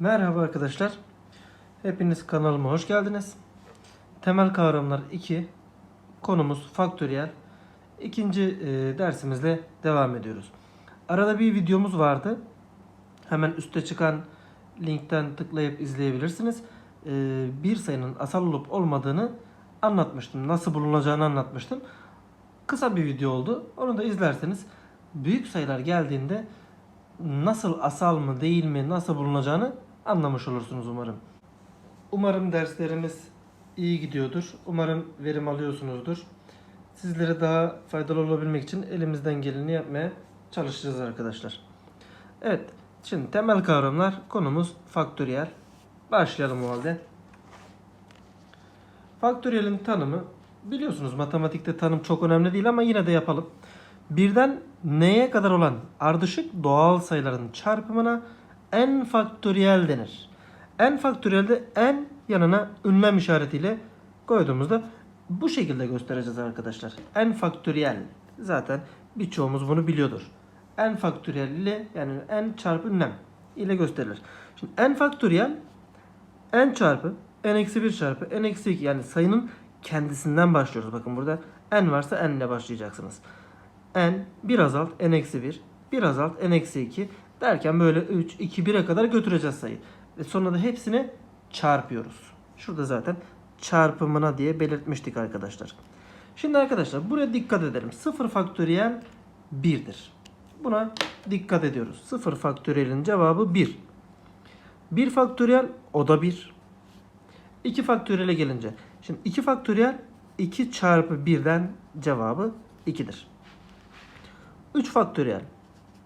Merhaba arkadaşlar. Hepiniz kanalıma hoş geldiniz. Temel kavramlar 2. Konumuz faktöriyel. İkinci e, dersimizle devam ediyoruz. Arada bir videomuz vardı. Hemen üstte çıkan linkten tıklayıp izleyebilirsiniz. E, bir sayının asal olup olmadığını anlatmıştım. Nasıl bulunacağını anlatmıştım. Kısa bir video oldu. Onu da izlerseniz büyük sayılar geldiğinde nasıl asal mı değil mi nasıl bulunacağını anlamış olursunuz umarım. Umarım derslerimiz iyi gidiyordur. Umarım verim alıyorsunuzdur. Sizlere daha faydalı olabilmek için elimizden geleni yapmaya çalışacağız arkadaşlar. Evet, şimdi temel kavramlar konumuz faktöriyel. Başlayalım o halde. Faktöriyelin tanımı biliyorsunuz matematikte tanım çok önemli değil ama yine de yapalım. Birden n'ye kadar olan ardışık doğal sayıların çarpımına n faktöriyel denir. n faktöriyelde n yanına ünlem işaretiyle koyduğumuzda bu şekilde göstereceğiz arkadaşlar. n faktöriyel zaten birçoğumuz bunu biliyordur. n faktöriyel ile yani n çarpı ünlem ile gösterilir. Şimdi n faktöriyel n çarpı n-1 çarpı n-2 yani sayının kendisinden başlıyoruz. Bakın burada n varsa n ile başlayacaksınız. n bir azalt n-1 bir azalt n-2 derken böyle 3, 2, 1'e kadar götüreceğiz sayı. Ve sonra da hepsini çarpıyoruz. Şurada zaten çarpımına diye belirtmiştik arkadaşlar. Şimdi arkadaşlar buraya dikkat edelim. 0 faktöriyel 1'dir. Buna dikkat ediyoruz. 0 faktöriyelin cevabı 1. 1 faktöriyel o da 1. 2 faktöriyele gelince. Şimdi 2 faktöriyel 2 çarpı 1'den cevabı 2'dir. 3 faktöriyel.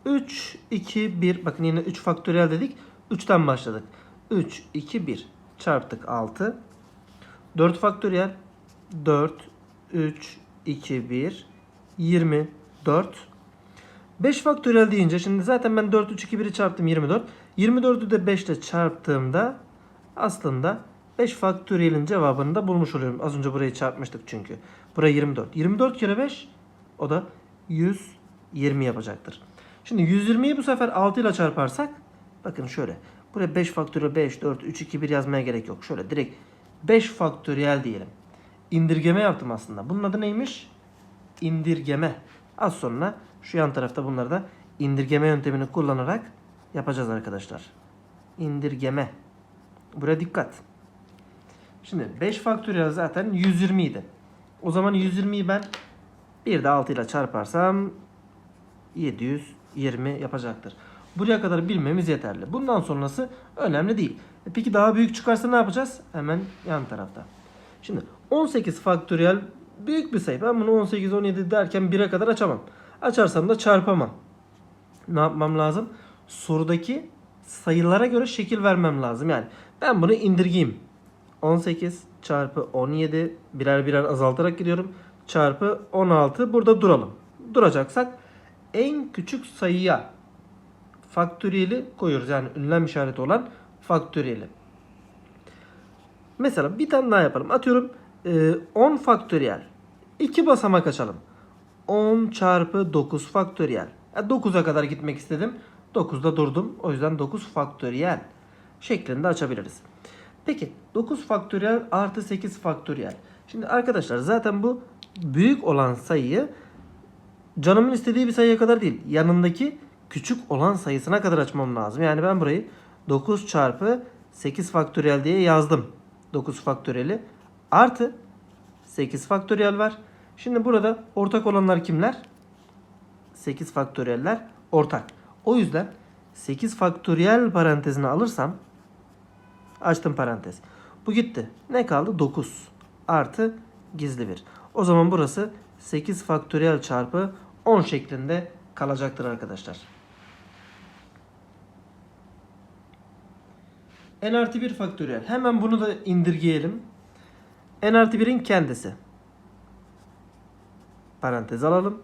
3, 2, 1. Bakın yine 3 faktöriyel dedik. 3'ten başladık. 3, 2, 1. Çarptık 6. 4 faktöriyel. 4, 3, 2, 1. 24. 5 faktöriyel deyince şimdi zaten ben 4, 3, 2, 1'i çarptım 24. 24'ü de 5 ile çarptığımda aslında 5 faktöriyelin cevabını da bulmuş oluyorum. Az önce burayı çarpmıştık çünkü. Buraya 24. 24 kere 5 o da 120 yapacaktır. Şimdi 120'yi bu sefer 6 ile çarparsak bakın şöyle. Buraya 5 faktöriyel 5, 4, 3, 2, 1 yazmaya gerek yok. Şöyle direkt 5 faktöriyel diyelim. İndirgeme yaptım aslında. Bunun adı neymiş? İndirgeme. Az sonra şu yan tarafta bunları da indirgeme yöntemini kullanarak yapacağız arkadaşlar. İndirgeme. Buraya dikkat. Şimdi 5 faktöriyel zaten 120 idi. O zaman 120'yi ben bir de 6 ile çarparsam 720 yapacaktır. Buraya kadar bilmemiz yeterli. Bundan sonrası önemli değil. E Peki daha büyük çıkarsa ne yapacağız? Hemen yan tarafta. Şimdi 18 faktöriyel büyük bir sayı. Ben bunu 18, 17 derken 1'e kadar açamam. Açarsam da çarpamam. Ne yapmam lazım? Sorudaki sayılara göre şekil vermem lazım. Yani ben bunu indirgeyim. 18 çarpı 17 birer birer azaltarak gidiyorum. Çarpı 16 burada duralım. Duracaksak en küçük sayıya faktöriyeli koyuyoruz. Yani ünlem işareti olan faktöriyeli. Mesela bir tane daha yapalım. Atıyorum e, 10 faktöriyel. 2 basamak açalım. 10 çarpı 9 faktöriyel. E, 9'a kadar gitmek istedim. 9'da durdum. O yüzden 9 faktöriyel şeklinde açabiliriz. Peki 9 faktöriyel artı 8 faktöriyel. Şimdi arkadaşlar zaten bu büyük olan sayıyı canımın istediği bir sayıya kadar değil. Yanındaki küçük olan sayısına kadar açmam lazım. Yani ben burayı 9 çarpı 8 faktöriyel diye yazdım. 9 faktöriyeli artı 8 faktöriyel var. Şimdi burada ortak olanlar kimler? 8 faktöriyeller ortak. O yüzden 8 faktöriyel parantezine alırsam açtım parantez. Bu gitti. Ne kaldı? 9 artı gizli 1. O zaman burası 8 faktöriyel çarpı 10 şeklinde kalacaktır arkadaşlar. n artı 1 faktöriyel. Hemen bunu da indirgeyelim. n artı 1'in kendisi. Parantez alalım.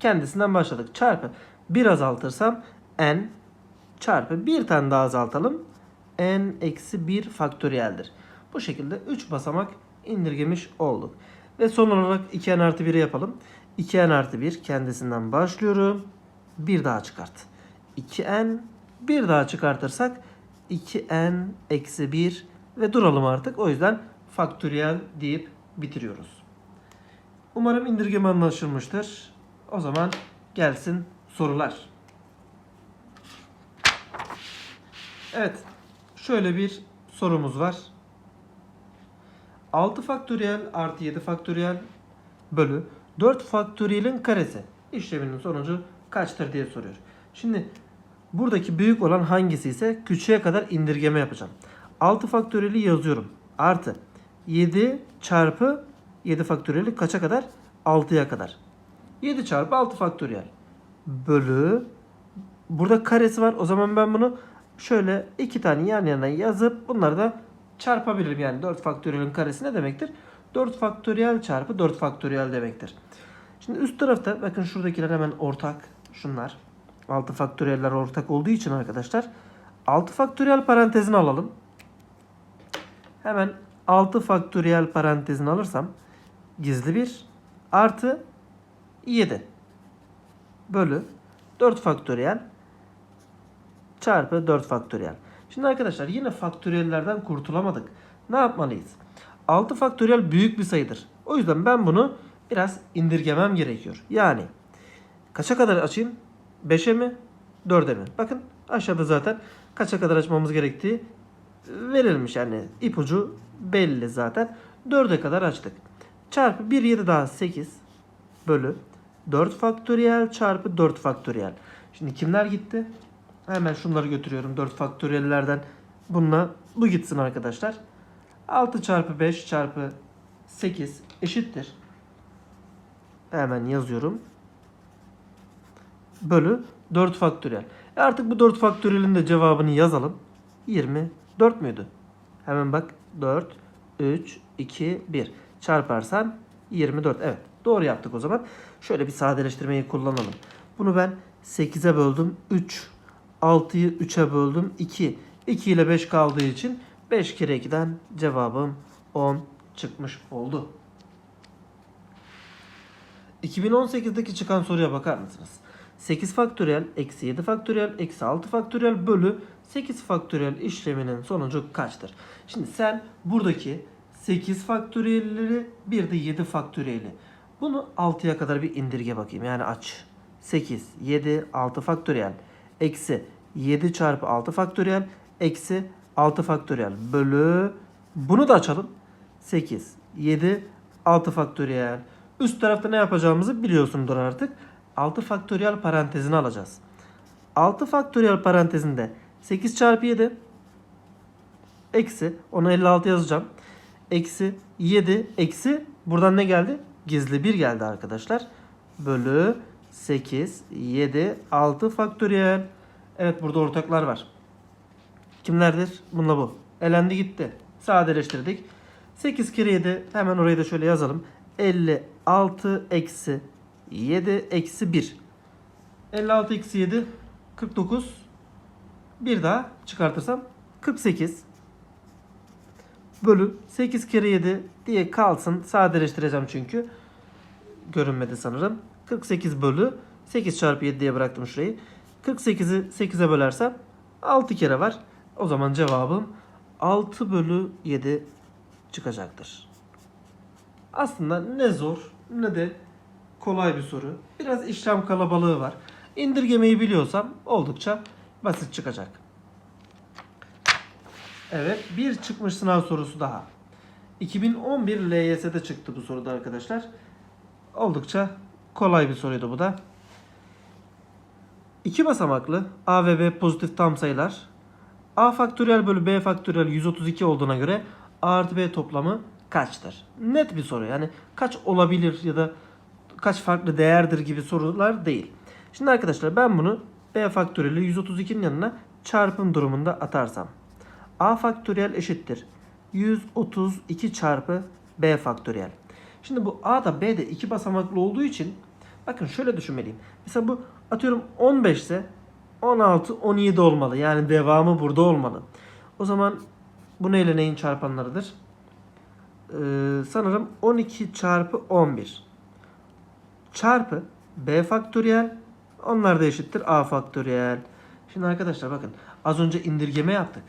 Kendisinden başladık. Çarpı 1 azaltırsam n çarpı bir tane daha azaltalım. n eksi 1 faktöriyeldir. Bu şekilde 3 basamak indirgemiş olduk. Ve son olarak 2n artı 1'i yapalım. 2n artı 1 kendisinden başlıyorum. Bir daha çıkart. 2n bir daha çıkartırsak 2n eksi 1 ve duralım artık. O yüzden faktöriyel deyip bitiriyoruz. Umarım indirgeme anlaşılmıştır. O zaman gelsin sorular. Evet. Şöyle bir sorumuz var. 6 faktöriyel artı 7 faktöriyel bölü 4 faktöriyelin karesi işleminin sonucu kaçtır diye soruyor. Şimdi buradaki büyük olan hangisi ise küçüğe kadar indirgeme yapacağım. 6 faktöriyeli yazıyorum. Artı 7 çarpı 7 faktöriyeli kaça kadar? 6'ya kadar. 7 çarpı 6 faktöriyel bölü burada karesi var. O zaman ben bunu şöyle iki tane yan yana yazıp bunları da çarpabilirim. Yani 4 faktöriyelin karesi ne demektir? 4 faktöriyel çarpı 4 faktöriyel demektir. Şimdi üst tarafta bakın şuradakiler hemen ortak. Şunlar. 6 faktöriyeller ortak olduğu için arkadaşlar 6 faktöriyel parantezini alalım. Hemen 6 faktöriyel parantezini alırsam gizli 1 artı 7 bölü 4 faktöriyel çarpı 4 faktöriyel. Şimdi arkadaşlar yine faktöriyellerden kurtulamadık. Ne yapmalıyız? 6 faktöriyel büyük bir sayıdır. O yüzden ben bunu biraz indirgemem gerekiyor. Yani kaça kadar açayım? 5'e mi? 4'e mi? Bakın aşağıda zaten kaça kadar açmamız gerektiği verilmiş. Yani ipucu belli zaten. 4'e kadar açtık. Çarpı 1 7 daha 8 bölü 4 faktöriyel çarpı 4 faktöriyel. Şimdi kimler gitti? Hemen şunları götürüyorum 4 faktöriyellerden. Bununla bu gitsin arkadaşlar. 6 çarpı 5 çarpı 8 eşittir. Hemen yazıyorum. Bölü 4 faktöriyel. E artık bu 4 faktöriyelin de cevabını yazalım. 24 müydü? Hemen bak 4, 3, 2, 1. Çarparsan 24. Evet doğru yaptık o zaman. Şöyle bir sadeleştirmeyi kullanalım. Bunu ben 8'e böldüm 3. 6'yı 3'e böldüm 2. 2 ile 5 kaldığı için 5 kere 2'den cevabım 10 çıkmış oldu. 2018'deki çıkan soruya bakar mısınız? 8 faktöriyel eksi 7 faktöriyel eksi 6 faktöriyel bölü 8 faktöriyel işleminin sonucu kaçtır? Şimdi sen buradaki 8 faktöriyelleri bir de 7 faktöriyeli. Bunu 6'ya kadar bir indirge bakayım. Yani aç. 8, 7, 6 faktöriyel eksi 7 çarpı 6 faktöriyel eksi 6 faktöriyel bölü bunu da açalım. 8, 7, 6 faktöriyel. Üst tarafta ne yapacağımızı biliyorsundur artık. 6 faktöriyel parantezini alacağız. 6 faktöriyel parantezinde 8 çarpı 7 eksi onu 56 yazacağım. Eksi 7 eksi buradan ne geldi? Gizli 1 geldi arkadaşlar. Bölü 8, 7, 6 faktöriyel. Evet burada ortaklar var. Kimlerdir? Bununla bu. Elendi gitti. Sadeleştirdik. 8 kere 7 hemen orayı da şöyle yazalım. 56 eksi 7 eksi 1. 56 eksi 7 49. Bir daha çıkartırsam 48 bölü 8 kere 7 diye kalsın. Sadeleştireceğim çünkü. Görünmedi sanırım. 48 bölü 8 çarpı 7 diye bıraktım şurayı. 48'i 8'e bölersem 6 kere var. O zaman cevabım 6 bölü 7 çıkacaktır. Aslında ne zor ne de kolay bir soru. Biraz işlem kalabalığı var. İndirgemeyi biliyorsam oldukça basit çıkacak. Evet bir çıkmış sınav sorusu daha. 2011 LYS'de çıktı bu soruda arkadaşlar. Oldukça kolay bir soruydu bu da. İki basamaklı A ve B pozitif tam sayılar. A faktöriyel bölü B faktöriyel 132 olduğuna göre A artı B toplamı kaçtır? Net bir soru. Yani kaç olabilir ya da kaç farklı değerdir gibi sorular değil. Şimdi arkadaşlar ben bunu B faktöriyeli 132'nin yanına çarpım durumunda atarsam. A faktöriyel eşittir. 132 çarpı B faktöriyel. Şimdi bu A da B de iki basamaklı olduğu için bakın şöyle düşünmeliyim. Mesela bu atıyorum 15 ise 16, 17 olmalı. Yani devamı burada olmalı. O zaman bu neyle neyin çarpanlarıdır? Ee, sanırım 12 çarpı 11 çarpı B faktöriyel onlar da eşittir A faktöriyel. Şimdi arkadaşlar bakın az önce indirgeme yaptık.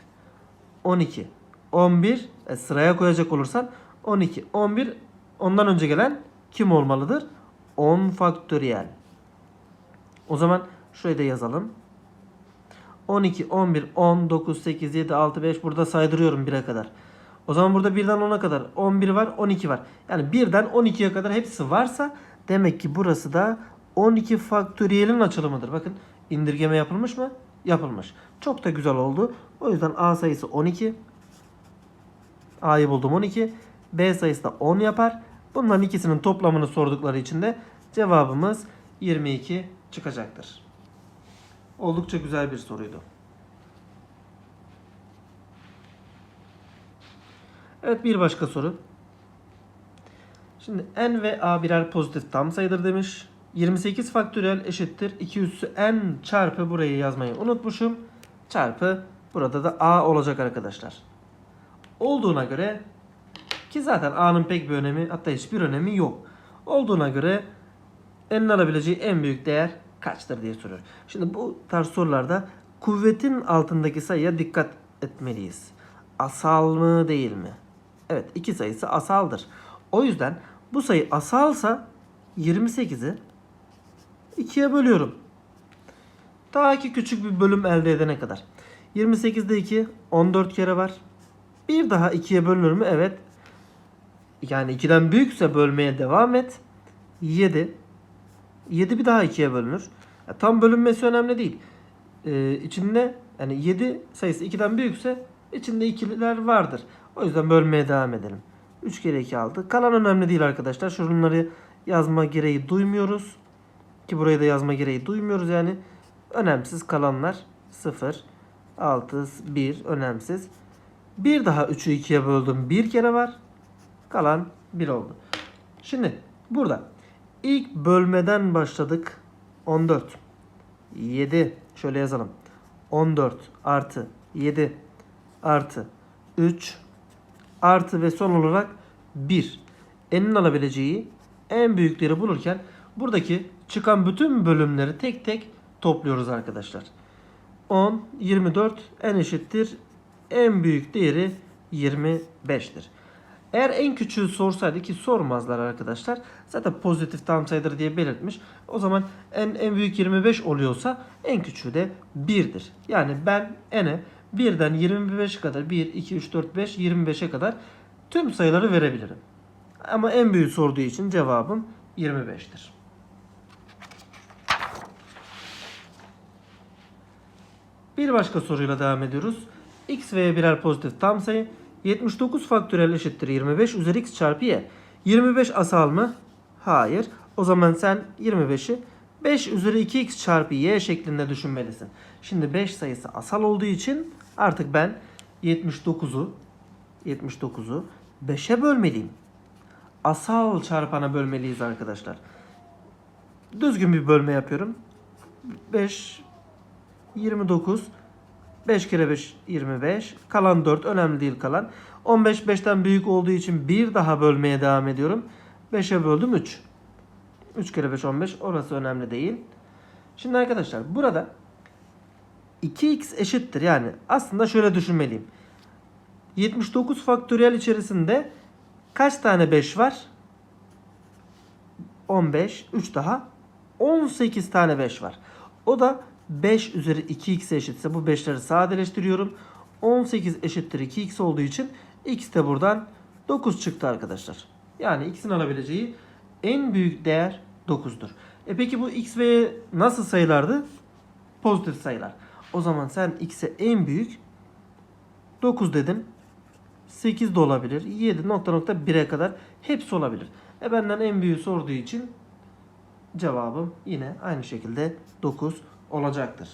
12, 11 e, sıraya koyacak olursan 12, 11 ondan önce gelen kim olmalıdır? 10 faktöriyel. O zaman şurayı da yazalım. 12, 11, 10, 9, 8, 7, 6, 5 burada saydırıyorum 1'e kadar. O zaman burada 1'den 10'a kadar 11 var, 12 var. Yani 1'den 12'ye kadar hepsi varsa demek ki burası da 12 faktöriyelin açılımıdır. Bakın indirgeme yapılmış mı? Yapılmış. Çok da güzel oldu. O yüzden A sayısı 12. A'yı buldum 12. B sayısı da 10 yapar. Bunların ikisinin toplamını sordukları için de cevabımız 22 çıkacaktır. Oldukça güzel bir soruydu. Evet bir başka soru. Şimdi n ve a birer pozitif tam sayıdır demiş. 28 faktöriyel eşittir 2 üssü n çarpı burayı yazmayı unutmuşum. Çarpı burada da a olacak arkadaşlar. Olduğuna göre ki zaten a'nın pek bir önemi hatta hiçbir önemi yok. Olduğuna göre n'in alabileceği en büyük değer kaçtır diye soruyor. Şimdi bu tarz sorularda kuvvetin altındaki sayıya dikkat etmeliyiz. Asal mı değil mi? Evet iki sayısı asaldır. O yüzden bu sayı asalsa 28'i 2'ye bölüyorum. Daha ki küçük bir bölüm elde edene kadar. 28'de 2 14 kere var. Bir daha 2'ye bölünür mü? Evet. Yani 2'den büyükse bölmeye devam et. 7. 7 bir daha 2'ye bölünür. Tam bölünmesi önemli değil. Ee, içinde yani 7 sayısı 2'den büyükse içinde ikililer vardır. O yüzden bölmeye devam edelim. 3 kere 2 aldı. Kalan önemli değil arkadaşlar. Şunları yazma gereği duymuyoruz. Ki burayı da yazma gereği duymuyoruz yani. Önemsiz kalanlar 0, 6, 1 önemsiz. Bir daha 3'ü 2'ye böldüm. Bir kere var. Kalan 1 oldu. Şimdi burada ilk bölmeden başladık. 14. 7. Şöyle yazalım. 14 artı 7 artı 3 artı ve son olarak 1. N'in alabileceği en büyükleri bulurken buradaki çıkan bütün bölümleri tek tek topluyoruz arkadaşlar. 10, 24 n eşittir. En büyük değeri 25'tir. Eğer en küçüğü sorsaydı ki sormazlar arkadaşlar. Zaten pozitif tam sayıdır diye belirtmiş. O zaman en, en büyük 25 oluyorsa en küçüğü de 1'dir. Yani ben n'e 1'den 25'e kadar 1, 2, 3, 4, 5, 25'e kadar tüm sayıları verebilirim. Ama en büyük sorduğu için cevabım 25'tir. Bir başka soruyla devam ediyoruz. x ve y birer pozitif tam sayı. 79 faktöriyel eşittir 25 üzeri x çarpı y. 25 asal mı? Hayır. O zaman sen 25'i 5 üzeri 2x çarpı y şeklinde düşünmelisin. Şimdi 5 sayısı asal olduğu için artık ben 79'u 79'u 5'e bölmeliyim. Asal çarpana bölmeliyiz arkadaşlar. Düzgün bir bölme yapıyorum. 5 29 5 kere 5 25. Kalan 4 önemli değil kalan. 15 5'ten büyük olduğu için bir daha bölmeye devam ediyorum. 5'e böldüm 3. 3 kere 5 15 orası önemli değil. Şimdi arkadaşlar burada 2x eşittir yani aslında şöyle düşünmeliyim. 79 faktöriyel içerisinde kaç tane 5 var? 15 3 daha 18 tane 5 var. O da 5 üzeri 2x eşitse bu 5'leri sadeleştiriyorum. 18 eşittir 2x olduğu için x de buradan 9 çıktı arkadaşlar. Yani x'in alabileceği en büyük değer 9'dur. E peki bu x ve y nasıl sayılardı? Pozitif sayılar. O zaman sen x'e en büyük 9 dedin. 8 de olabilir. 7 nokta nokta 1'e kadar hepsi olabilir. E benden en büyüğü sorduğu için cevabım yine aynı şekilde 9 olacaktır.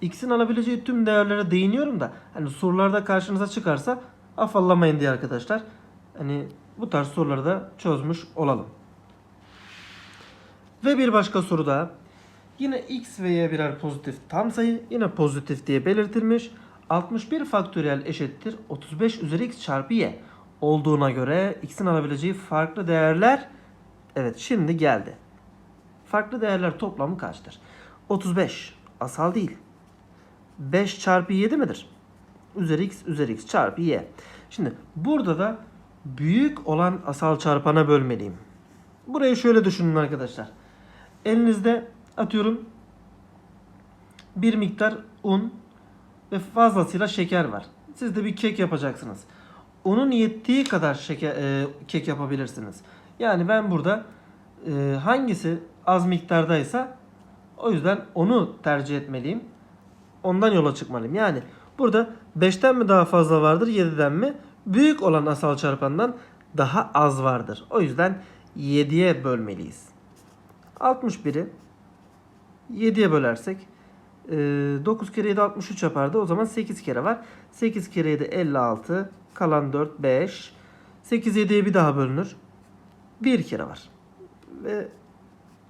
X'in alabileceği tüm değerlere değiniyorum da hani sorularda karşınıza çıkarsa afallamayın diye arkadaşlar. Hani bu tarz soruları da çözmüş olalım. Ve bir başka soru daha. Yine x ve y birer pozitif tam sayı. Yine pozitif diye belirtilmiş. 61 faktöriyel eşittir 35 üzeri x çarpı y olduğuna göre x'in alabileceği farklı değerler evet şimdi geldi. Farklı değerler toplamı kaçtır? 35 asal değil. 5 çarpı 7 midir? üzeri x üzeri x çarpı y. Şimdi burada da büyük olan asal çarpana bölmeliyim. Burayı şöyle düşünün arkadaşlar. Elinizde atıyorum bir miktar un ve fazlasıyla şeker var. Siz de bir kek yapacaksınız. Unun yettiği kadar şeker, e, kek yapabilirsiniz. Yani ben burada e, hangisi az miktardaysa o yüzden onu tercih etmeliyim. Ondan yola çıkmalıyım. Yani burada 5'ten mi daha fazla vardır 7'den mi? Büyük olan asal çarpandan daha az vardır. O yüzden 7'ye bölmeliyiz. 61'i 7'ye bölersek e, 9 kere 7 63 yapardı. O zaman 8 kere var. 8 kere 7 56. Kalan 4 5. 8 7'ye bir daha bölünür. 1 kere var. Ve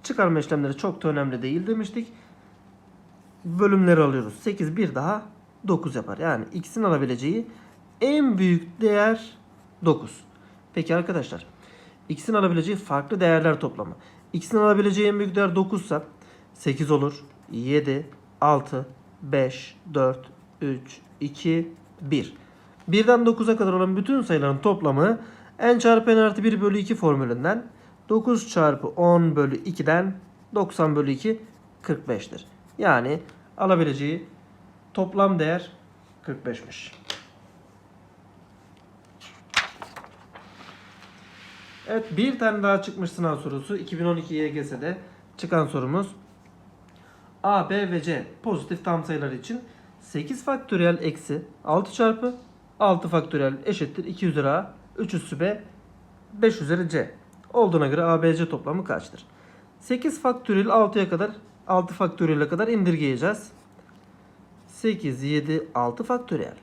çıkarma işlemleri çok da önemli değil demiştik. Bölümleri alıyoruz. 8 bir daha 9 yapar. Yani x'in alabileceği en büyük değer 9. Peki arkadaşlar. X'in alabileceği farklı değerler toplamı. X'in alabileceği en büyük değer 9 ise 8 olur. 7, 6, 5, 4, 3, 2, 1. 1'den 9'a kadar olan bütün sayıların toplamı n çarpı n artı 1 bölü 2 formülünden 9 çarpı 10 bölü 2'den 90 bölü 2 45'tir. Yani alabileceği toplam değer 45'miş. Evet bir tane daha çıkmış sınav sorusu. 2012 YGS'de çıkan sorumuz. A, B ve C pozitif tam sayılar için 8 faktöriyel eksi 6 çarpı 6 faktöriyel eşittir 2 üzeri A 3 üssü B 5 üzeri C olduğuna göre A, B, C toplamı kaçtır? 8 faktöriyel 6'ya kadar 6 faktöriyele kadar indirgeyeceğiz. 8, 7, 6 faktöriyel.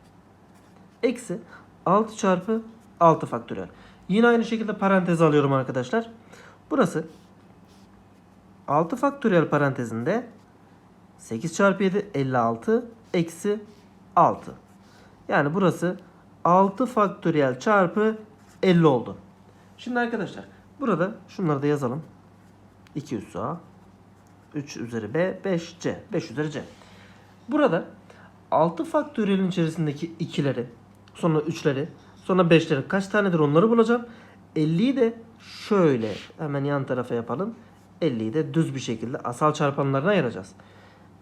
Eksi 6 çarpı 6 faktöriyel. Yine aynı şekilde parantez alıyorum arkadaşlar. Burası 6 faktöriyel parantezinde 8 çarpı 7 56 eksi 6. Yani burası 6 faktöriyel çarpı 50 oldu. Şimdi arkadaşlar burada şunları da yazalım. 2 üssü A 3 üzeri B 5 C 5 üzeri C. Burada 6 faktöriyelin içerisindeki ikileri sonra 3'leri sonra 5'leri kaç tanedir onları bulacağım. 50'yi de şöyle hemen yan tarafa yapalım. 50'yi de düz bir şekilde asal çarpanlarına ayıracağız.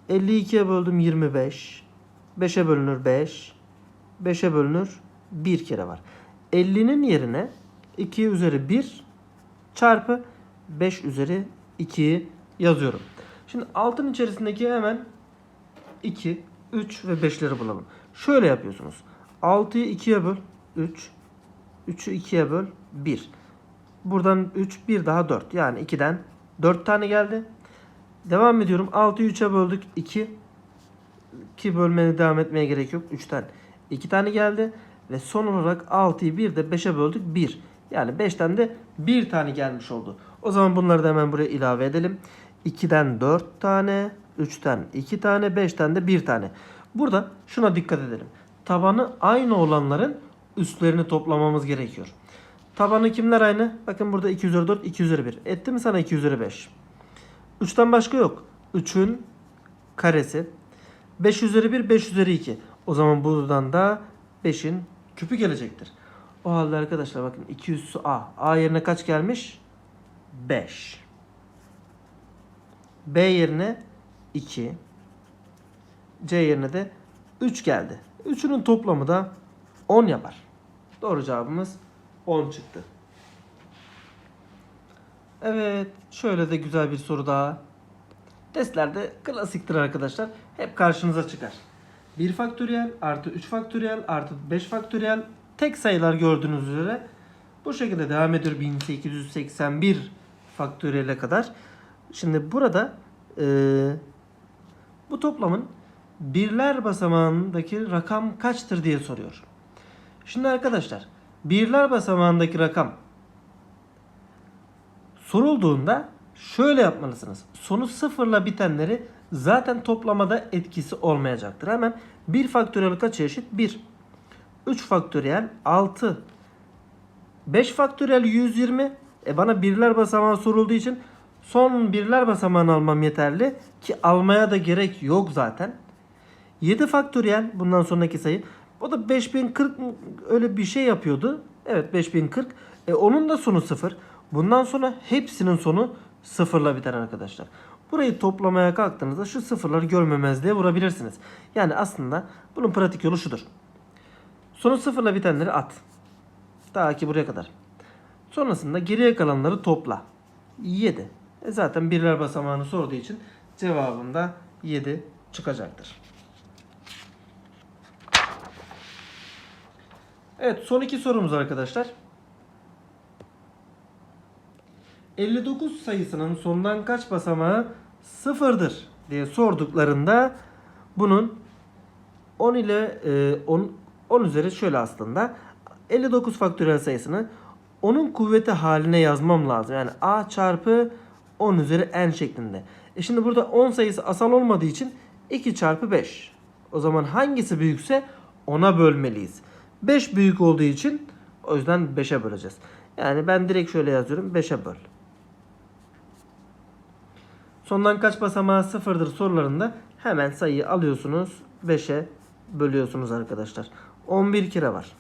52'ye böldüm 25. 5'e bölünür 5. 5'e bölünür 1 kere var. 50'nin yerine 2 üzeri 1 çarpı 5 üzeri 2'yi yazıyorum. Şimdi altın içerisindeki hemen 2, 3 ve 5'leri bulalım. Şöyle yapıyorsunuz. 6'yı 2'ye böl 3. 3'ü 2'ye böl 1. Buradan 3, 1 daha 4. Yani 2'den 4 tane geldi. Devam ediyorum. 6'yı 3'e böldük. 2. 2 bölmeye devam etmeye gerek yok. 3'ten 2 tane geldi. Ve son olarak 6'yı 1 de 5'e böldük. 1. Yani 5'ten de 1 tane gelmiş oldu. O zaman bunları da hemen buraya ilave edelim. 2'den 4 tane. 3'ten 2 tane. 5'ten de 1 tane. Burada şuna dikkat edelim. Tabanı aynı olanların üstlerini toplamamız gerekiyor. Tabanı kimler aynı? Bakın burada 2 üzeri 4, 2 üzeri 1. Etti mi sana 2 üzeri 5? 3'ten başka yok. 3'ün karesi. 5 üzeri 1, 5 üzeri 2. O zaman buradan da 5'in küpü gelecektir. O halde arkadaşlar bakın 2 üssü A. A yerine kaç gelmiş? 5. B yerine 2. C yerine de 3 geldi. Üçünün toplamı da 10 yapar. Doğru cevabımız 10 çıktı. Evet, şöyle de güzel bir soru daha. Testlerde klasiktir arkadaşlar. Hep karşınıza çıkar. 1 faktöriyel artı 3 faktöriyel artı 5 faktöriyel tek sayılar gördüğünüz üzere bu şekilde devam ediyor 1881 faktöriyele kadar. Şimdi burada e, bu toplamın birler basamağındaki rakam kaçtır diye soruyor. Şimdi arkadaşlar birler basamağındaki rakam sorulduğunda şöyle yapmalısınız. Sonu sıfırla bitenleri zaten toplamada etkisi olmayacaktır. Hemen 1 faktöriyel kaç eşit? 1. 3 faktöriyel 6. 5 faktöriyel 120. E bana birler basamağı sorulduğu için son birler basamağını almam yeterli ki almaya da gerek yok zaten. 7 faktöriyel bundan sonraki sayı. O da 5040 mı- öyle bir şey yapıyordu. Evet 5040. E, onun da sonu 0. Bundan sonra hepsinin sonu sıfırla biter arkadaşlar. Burayı toplamaya kalktığınızda şu sıfırları görmemezliğe vurabilirsiniz. Yani aslında bunun pratik yolu şudur. Sonu sıfırla bitenleri at. Ta ki buraya kadar. Sonrasında geriye kalanları topla. 7. E zaten birler basamağını sorduğu için cevabım da 7 çıkacaktır. Evet son iki sorumuz arkadaşlar. 59 sayısının sondan kaç basamağı sıfırdır diye sorduklarında bunun 10 ile e, 10, 10 üzeri şöyle aslında 59 faktöriyel sayısını onun kuvveti haline yazmam lazım. Yani a çarpı 10 üzeri n şeklinde. E şimdi burada 10 sayısı asal olmadığı için 2 çarpı 5. O zaman hangisi büyükse ona bölmeliyiz. 5 büyük olduğu için o yüzden 5'e böleceğiz. Yani ben direkt şöyle yazıyorum 5'e böl. Sondan kaç basamağı sıfırdır sorularında hemen sayıyı alıyorsunuz 5'e bölüyorsunuz arkadaşlar. 11 kere var.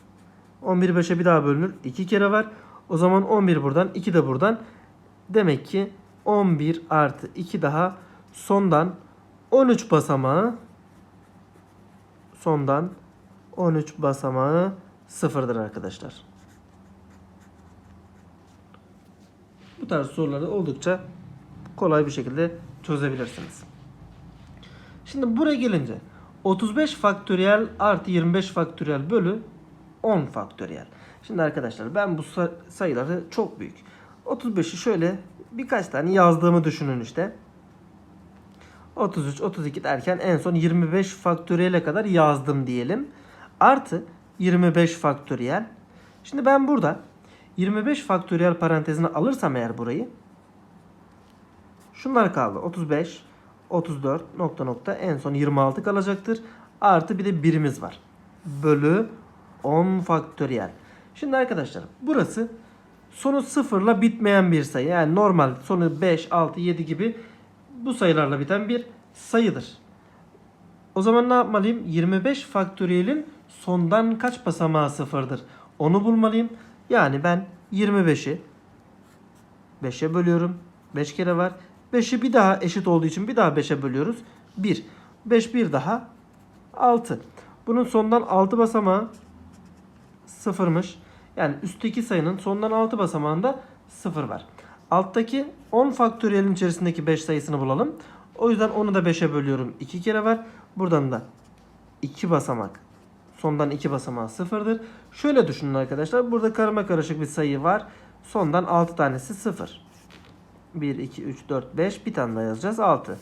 11 5'e bir daha bölünür. 2 kere var. O zaman 11 buradan 2 de buradan. Demek ki 11 artı 2 daha sondan 13 basamağı sondan 13 basamağı sıfırdır arkadaşlar. Bu tarz soruları oldukça kolay bir şekilde çözebilirsiniz. Şimdi buraya gelince 35 faktöriyel artı 25 faktöriyel bölü 10 faktöriyel. Şimdi arkadaşlar ben bu sa- sayıları çok büyük. 35'i şöyle birkaç tane yazdığımı düşünün işte. 33, 32 derken en son 25 faktöriyele kadar yazdım diyelim. Artı 25 faktöriyel. Şimdi ben burada 25 faktöriyel parantezine alırsam eğer burayı Şunlar kaldı. 35, 34 nokta nokta en son 26 kalacaktır. Artı bir de birimiz var. Bölü 10 faktöriyel. Şimdi arkadaşlar burası sonu sıfırla bitmeyen bir sayı. Yani normal sonu 5, 6, 7 gibi bu sayılarla biten bir sayıdır. O zaman ne yapmalıyım? 25 faktöriyelin sondan kaç basamağı sıfırdır? Onu bulmalıyım. Yani ben 25'i 5'e bölüyorum. 5 kere var. 5'i bir daha eşit olduğu için bir daha 5'e bölüyoruz. 1. 5 bir daha 6. Bunun sondan 6 basamağı sıfırmış. Yani üstteki sayının sondan 6 basamağında 0 var. Alttaki 10 faktöriyelin içerisindeki 5 sayısını bulalım. O yüzden onu da 5'e bölüyorum. 2 kere var. Buradan da 2 basamak. Sondan 2 basamağı sıfırdır. Şöyle düşünün arkadaşlar. Burada karma karışık bir sayı var. Sondan 6 tanesi 0. 1, 2, 3, 4, 5. Bir tane daha yazacağız. 6.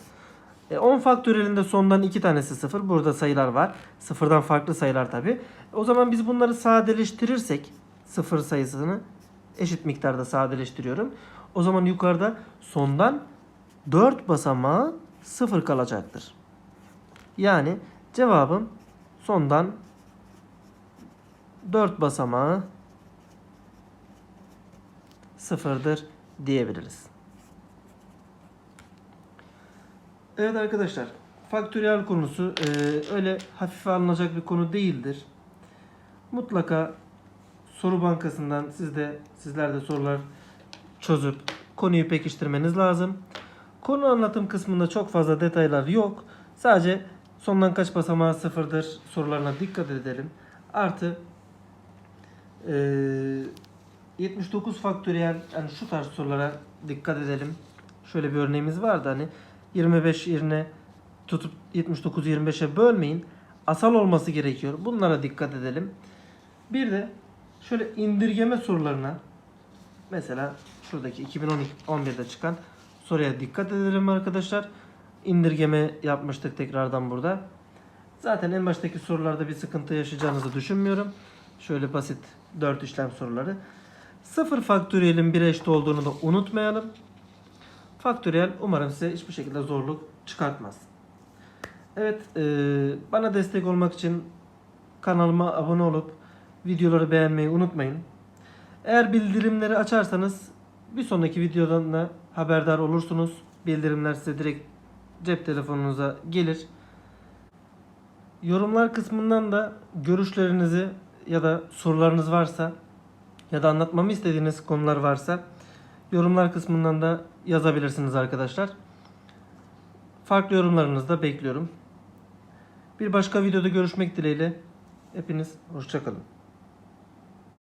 E, 10 faktörelinde sondan 2 tanesi 0. Burada sayılar var. Sıfırdan farklı sayılar tabi. O zaman biz bunları sadeleştirirsek 0 sayısını eşit miktarda sadeleştiriyorum. O zaman yukarıda sondan 4 basamağı 0 kalacaktır. Yani cevabım sondan 4 basamağı sıfırdır diyebiliriz. Evet arkadaşlar, faktöriyel konusu e, öyle hafife alınacak bir konu değildir. Mutlaka soru bankasından siz de sizler de sorular çözüp konuyu pekiştirmeniz lazım. Konu anlatım kısmında çok fazla detaylar yok. Sadece sondan kaç basamağı sıfırdır sorularına dikkat edelim. Artı e, 79 faktöriyel yani şu tarz sorulara dikkat edelim. Şöyle bir örneğimiz vardı hani 25 yerine tutup 79 25'e bölmeyin. Asal olması gerekiyor. Bunlara dikkat edelim. Bir de şöyle indirgeme sorularına mesela şuradaki 2011'de çıkan soruya dikkat edelim arkadaşlar. İndirgeme yapmıştık tekrardan burada. Zaten en baştaki sorularda bir sıkıntı yaşayacağınızı düşünmüyorum. Şöyle basit 4 işlem soruları. Sıfır faktöriyelin bir eşit olduğunu da unutmayalım. Faktöriyel umarım size hiçbir şekilde zorluk çıkartmaz. Evet, e, bana destek olmak için kanalıma abone olup videoları beğenmeyi unutmayın. Eğer bildirimleri açarsanız bir sonraki videodan da haberdar olursunuz. Bildirimler size direkt cep telefonunuza gelir. Yorumlar kısmından da görüşlerinizi ya da sorularınız varsa ya da anlatmamı istediğiniz konular varsa yorumlar kısmından da yazabilirsiniz arkadaşlar. Farklı yorumlarınızı da bekliyorum. Bir başka videoda görüşmek dileğiyle. Hepiniz hoşçakalın.